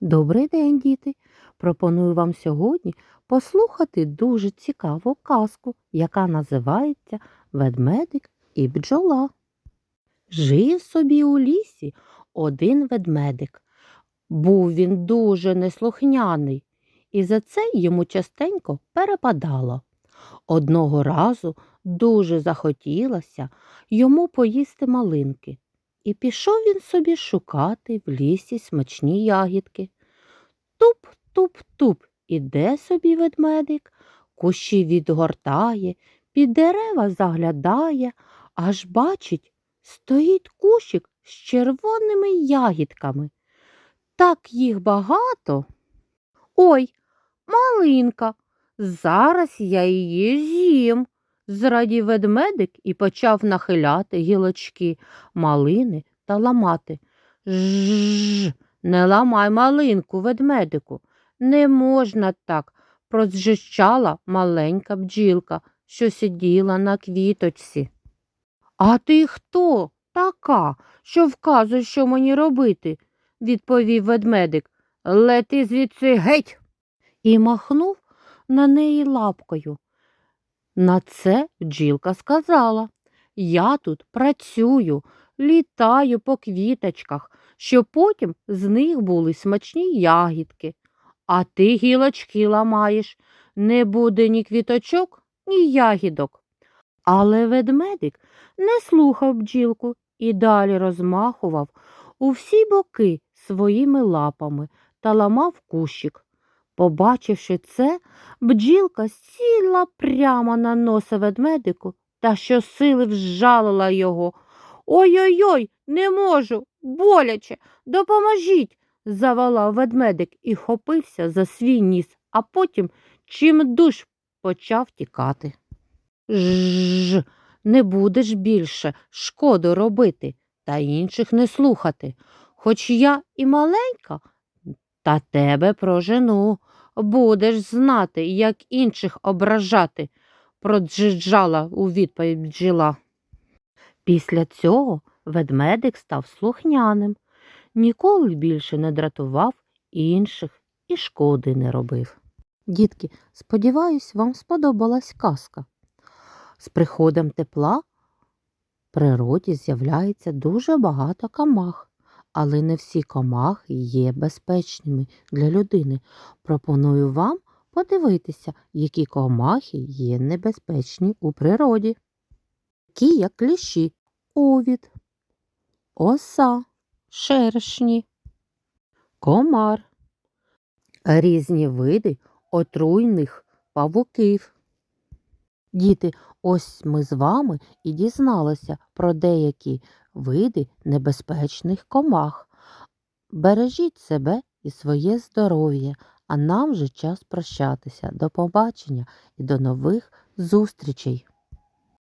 Добрий день, діти! Пропоную вам сьогодні послухати дуже цікаву казку, яка називається Ведмедик і бджола. Жив собі у лісі один ведмедик. Був він дуже неслухняний, і за це йому частенько перепадало. Одного разу дуже захотілося йому поїсти малинки, пішов він собі шукати в лісі смачні ягідки. Туп-туп-туп іде собі ведмедик, кущі відгортає, під дерева заглядає, аж бачить, стоїть кущик з червоними ягідками. Так їх багато. Ой, малинка, зараз я її з'їм. Зрадів ведмедик і почав нахиляти гілочки малини та ламати. Жжж, не ламай малинку, ведмедику. Не можна так, прозжищала маленька бджілка, що сиділа на квіточці. А ти хто така, що вказує, що мені робити? відповів ведмедик. Лети звідси геть. І махнув на неї лапкою. На це бджілка сказала Я тут працюю, літаю по квіточках, щоб потім з них були смачні ягідки. А ти гілочки ламаєш, не буде ні квіточок, ні ягідок. Але ведмедик не слухав бджілку і далі розмахував у всі боки своїми лапами та ламав кущик. Побачивши це, бджілка сіла прямо на носа ведмедику та щосили вжалила його. Ой-ой-ой, не можу, боляче, допоможіть, заволав ведмедик і хопився за свій ніс, а потім чим душ почав тікати. Жж, не будеш більше шкоду робити та інших не слухати. Хоч я і маленька, та тебе прожену. Будеш знати, як інших ображати, проджиджала у відповідь бджіла. Після цього ведмедик став слухняним, ніколи більше не дратував інших і шкоди не робив. Дітки, сподіваюсь, вам сподобалась казка. З приходом тепла в природі з'являється дуже багато камах але не всі комахи є безпечними для людини. Пропоную вам подивитися, які комахи є небезпечні у природі. Такі як кліщі, овід, оса, шершні, комар, різні види отруйних павуків. Діти, ось ми з вами і дізналися про деякі види небезпечних комах. Бережіть себе і своє здоров'я, а нам вже час прощатися. До побачення і до нових зустрічей!